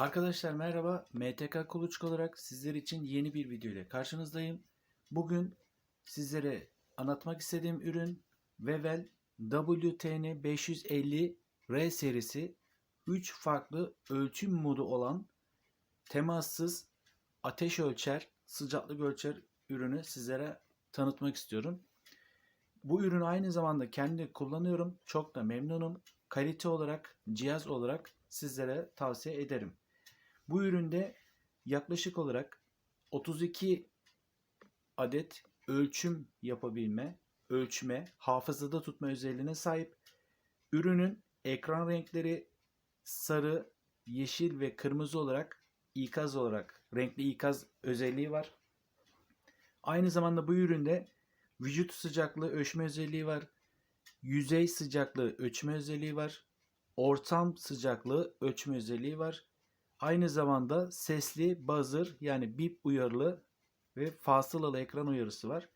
Arkadaşlar merhaba. MTK Kuluçka olarak sizler için yeni bir video ile karşınızdayım. Bugün sizlere anlatmak istediğim ürün Wevel WTN 550 R serisi 3 farklı ölçüm modu olan temassız ateş ölçer, sıcaklık ölçer ürünü sizlere tanıtmak istiyorum. Bu ürünü aynı zamanda kendi kullanıyorum. Çok da memnunum. Kalite olarak, cihaz olarak sizlere tavsiye ederim. Bu üründe yaklaşık olarak 32 adet ölçüm yapabilme, ölçme, hafızada tutma özelliğine sahip. Ürünün ekran renkleri sarı, yeşil ve kırmızı olarak ikaz olarak renkli ikaz özelliği var. Aynı zamanda bu üründe vücut sıcaklığı ölçme özelliği var. Yüzey sıcaklığı ölçme özelliği var. Ortam sıcaklığı ölçme özelliği var. Aynı zamanda sesli buzzer yani bip uyarılı ve fasılalı ekran uyarısı var.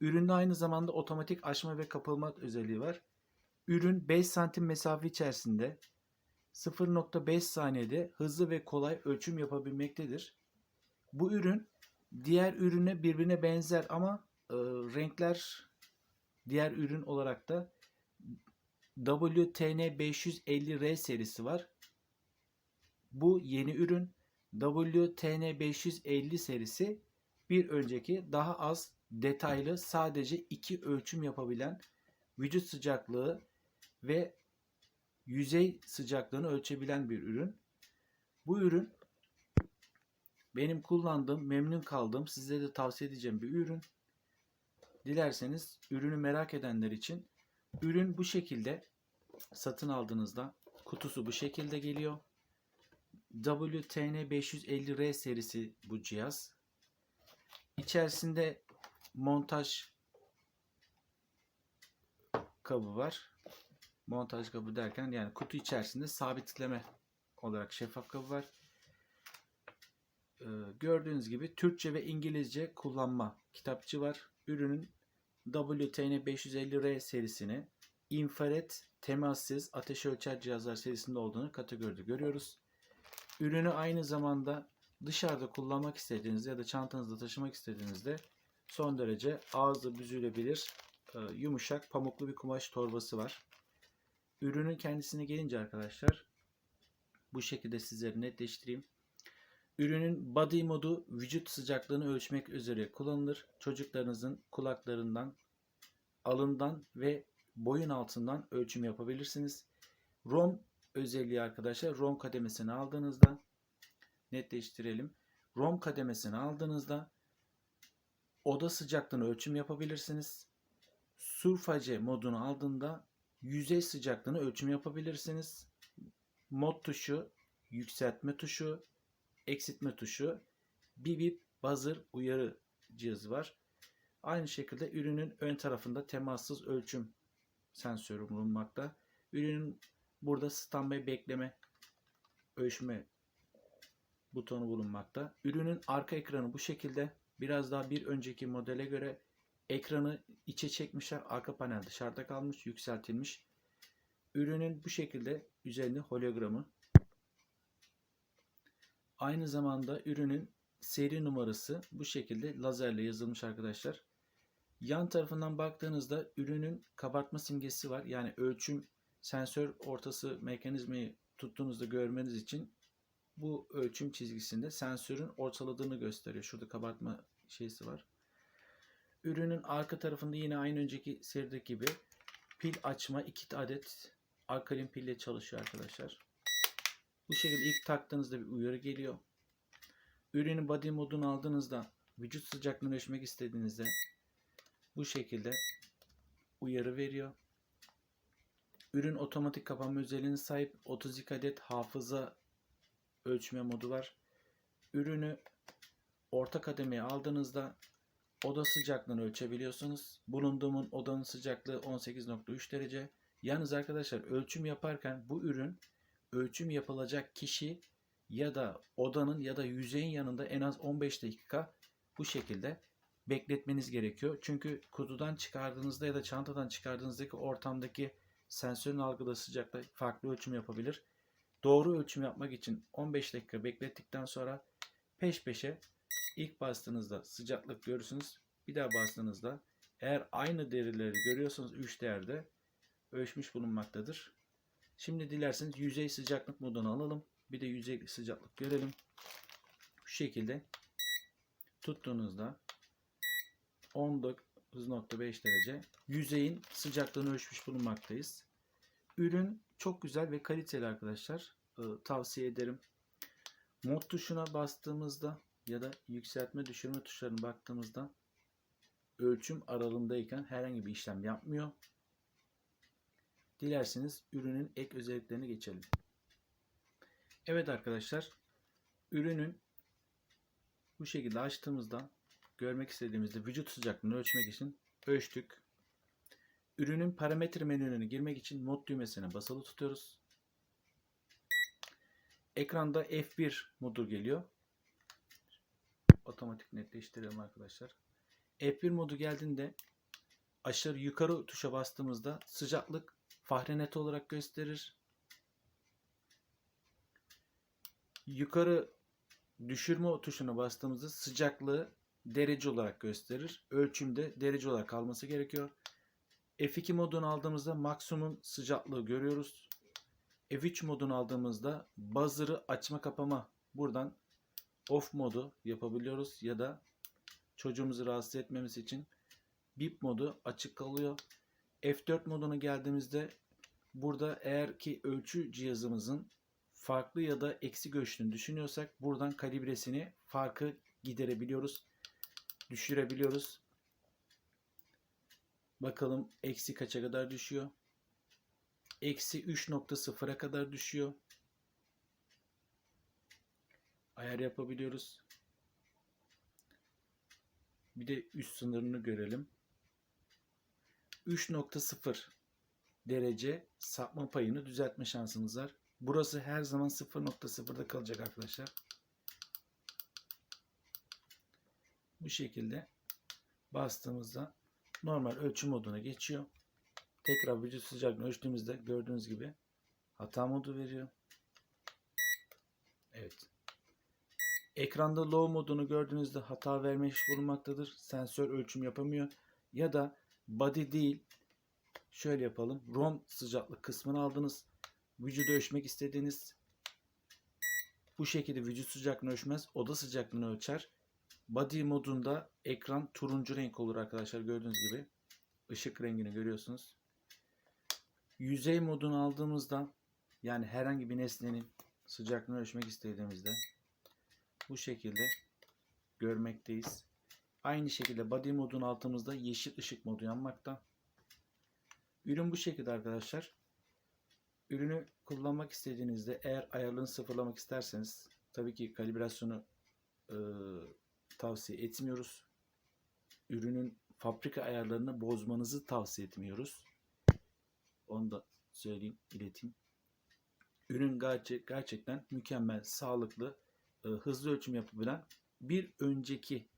Üründe aynı zamanda otomatik açma ve kapatma özelliği var. Ürün 5 santim mesafe içerisinde 0.5 saniyede hızlı ve kolay ölçüm yapabilmektedir. Bu ürün diğer ürüne birbirine benzer ama e, renkler diğer ürün olarak da WTN 550R serisi var. Bu yeni ürün WTN 550 serisi bir önceki daha az detaylı sadece iki ölçüm yapabilen vücut sıcaklığı ve yüzey sıcaklığını ölçebilen bir ürün. Bu ürün benim kullandığım, memnun kaldığım, size de tavsiye edeceğim bir ürün. Dilerseniz ürünü merak edenler için ürün bu şekilde satın aldığınızda kutusu bu şekilde geliyor. WTN 550R serisi bu cihaz. İçerisinde montaj kabı var. Montaj kabı derken yani kutu içerisinde sabitleme olarak şeffaf kabı var. Ee, gördüğünüz gibi Türkçe ve İngilizce kullanma kitapçı var. Ürünün WTN 550R serisini infrared temassız ateş ölçer cihazlar serisinde olduğunu kategoride görüyoruz. Ürünü aynı zamanda dışarıda kullanmak istediğinizde ya da çantanızda taşımak istediğinizde son derece ağzı büzülebilir e, yumuşak pamuklu bir kumaş torbası var. Ürünün kendisine gelince arkadaşlar bu şekilde sizlere netleştireyim. Ürünün body modu vücut sıcaklığını ölçmek üzere kullanılır. Çocuklarınızın kulaklarından, alından ve boyun altından ölçüm yapabilirsiniz. ROM özelliği arkadaşlar ROM kademesini aldığınızda netleştirelim. ROM kademesini aldığınızda oda sıcaklığını ölçüm yapabilirsiniz. Surface modunu aldığında yüzey sıcaklığını ölçüm yapabilirsiniz. Mod tuşu, yükseltme tuşu, eksiltme tuşu, bip bip buzzer uyarı cihazı var. Aynı şekilde ürünün ön tarafında temassız ölçüm sensörü bulunmakta. Ürünün burada standby bekleme ölçme butonu bulunmakta. Ürünün arka ekranı bu şekilde. Biraz daha bir önceki modele göre ekranı içe çekmişler. Arka panel dışarıda kalmış, yükseltilmiş. Ürünün bu şekilde üzerinde hologramı. Aynı zamanda ürünün seri numarası bu şekilde lazerle yazılmış arkadaşlar. Yan tarafından baktığınızda ürünün kabartma simgesi var. Yani ölçüm sensör ortası mekanizmayı tuttuğunuzda görmeniz için bu ölçüm çizgisinde sensörün ortaladığını gösteriyor. Şurada kabartma şeysi var. Ürünün arka tarafında yine aynı önceki serideki gibi pil açma 2 adet alkalin pille çalışıyor arkadaşlar. Bu şekilde ilk taktığınızda bir uyarı geliyor. Ürünün body modunu aldığınızda vücut sıcaklığını ölçmek istediğinizde bu şekilde uyarı veriyor. Ürün otomatik kapanma özelliğine sahip 32 adet hafıza ölçme modu var. Ürünü orta kademeye aldığınızda oda sıcaklığını ölçebiliyorsunuz. Bulunduğumun odanın sıcaklığı 18.3 derece. Yalnız arkadaşlar ölçüm yaparken bu ürün ölçüm yapılacak kişi ya da odanın ya da yüzeyin yanında en az 15 dakika bu şekilde bekletmeniz gerekiyor. Çünkü kutudan çıkardığınızda ya da çantadan çıkardığınızdaki ortamdaki sensörün algıladığı sıcaklık farklı ölçüm yapabilir. doğru ölçüm yapmak için 15 dakika beklettikten sonra peş peşe ilk bastığınızda sıcaklık görürsünüz. Bir daha bastığınızda eğer aynı değerleri görüyorsanız 3 değerde ölçmüş bulunmaktadır. Şimdi dilerseniz yüzey sıcaklık modunu alalım. Bir de yüzey sıcaklık görelim. Şu şekilde tuttuğunuzda 19.5 derece yüzeyin sıcaklığını ölçmüş bulunmaktayız. Ürün çok güzel ve kaliteli arkadaşlar. Ee, tavsiye ederim. Mod tuşuna bastığımızda ya da yükseltme düşürme tuşlarına baktığımızda ölçüm aralığındayken herhangi bir işlem yapmıyor. Dilerseniz ürünün ek özelliklerini geçelim. Evet arkadaşlar ürünün bu şekilde açtığımızda görmek istediğimizde vücut sıcaklığını ölçmek için ölçtük. Ürünün parametre menülerine girmek için mod düğmesine basılı tutuyoruz. Ekranda F1 modu geliyor. Otomatik netleştirelim arkadaşlar. F1 modu geldiğinde aşağı yukarı tuşa bastığımızda sıcaklık Fahrenheit olarak gösterir. Yukarı düşürme tuşuna bastığımızda sıcaklığı derece olarak gösterir. Ölçümde derece olarak kalması gerekiyor. F2 modunu aldığımızda maksimum sıcaklığı görüyoruz. F3 modunu aldığımızda buzzer'ı açma kapama buradan off modu yapabiliyoruz ya da çocuğumuzu rahatsız etmemiz için bip modu açık kalıyor. F4 moduna geldiğimizde burada eğer ki ölçü cihazımızın farklı ya da eksi göçtüğünü düşünüyorsak buradan kalibresini farkı giderebiliyoruz. Düşürebiliyoruz. Bakalım eksi kaça kadar düşüyor. Eksi 3.0'a kadar düşüyor. Ayar yapabiliyoruz. Bir de üst sınırını görelim. 3.0 derece sapma payını düzeltme şansımız var. Burası her zaman 0.0'da kalacak arkadaşlar. Bu şekilde bastığımızda normal ölçüm moduna geçiyor. Tekrar vücut sıcaklığını ölçtüğümüzde gördüğünüz gibi hata modu veriyor. Evet. Ekranda low modunu gördüğünüzde hata vermiş bulunmaktadır. Sensör ölçüm yapamıyor. Ya da body değil. Şöyle yapalım. ROM sıcaklık kısmını aldınız. Vücudu ölçmek istediğiniz bu şekilde vücut sıcaklığını ölçmez. Oda sıcaklığını ölçer. Body modunda ekran turuncu renk olur arkadaşlar gördüğünüz gibi. Işık rengini görüyorsunuz. Yüzey modunu aldığımızda yani herhangi bir nesnenin sıcaklığını ölçmek istediğimizde bu şekilde görmekteyiz. Aynı şekilde body modun altımızda yeşil ışık modu yanmakta. Ürün bu şekilde arkadaşlar. Ürünü kullanmak istediğinizde eğer ayarlarını sıfırlamak isterseniz tabii ki kalibrasyonu e, tavsiye etmiyoruz. Ürünün fabrika ayarlarını bozmanızı tavsiye etmiyoruz. Onu da söyleyeyim, ileteyim. Ürün gerçek, gerçekten mükemmel, sağlıklı, e, hızlı ölçüm yapabilen bir önceki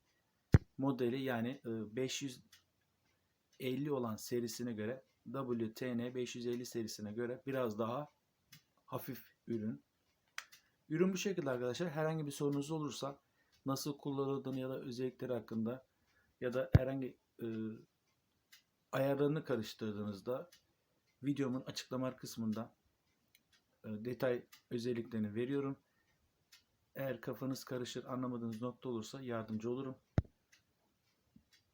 modeli yani e, 550 olan serisine göre WTN 550 serisine göre biraz daha hafif ürün. Ürün bu şekilde arkadaşlar. Herhangi bir sorunuz olursa nasıl kullanıldığını ya da özellikleri hakkında ya da herhangi e, ayarlarını karıştırdığınızda videomun açıklama kısmında e, detay özelliklerini veriyorum. Eğer kafanız karışır anlamadığınız nokta olursa yardımcı olurum.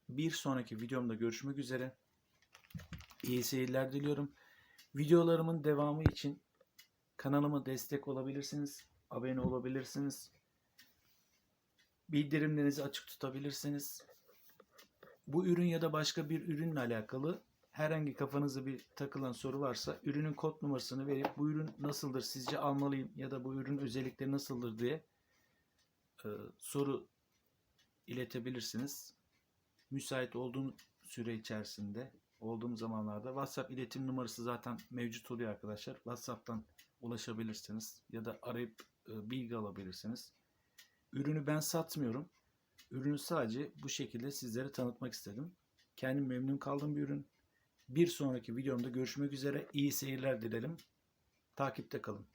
Bir sonraki videomda görüşmek üzere. İyi seyirler diliyorum. Videolarımın devamı için kanalıma destek olabilirsiniz. Abone olabilirsiniz. Bildirimlerinizi açık tutabilirsiniz. Bu ürün ya da başka bir ürünle alakalı herhangi kafanızda bir takılan soru varsa ürünün kod numarasını verip bu ürün nasıldır sizce almalıyım ya da bu ürün özellikleri nasıldır diye e, soru iletebilirsiniz. Müsait olduğum süre içerisinde olduğum zamanlarda WhatsApp iletim numarası zaten mevcut oluyor arkadaşlar. WhatsApp'tan ulaşabilirsiniz ya da arayıp e, bilgi alabilirsiniz. Ürünü ben satmıyorum. Ürünü sadece bu şekilde sizlere tanıtmak istedim. Kendim memnun kaldığım bir ürün. Bir sonraki videomda görüşmek üzere. İyi seyirler dilerim. Takipte kalın.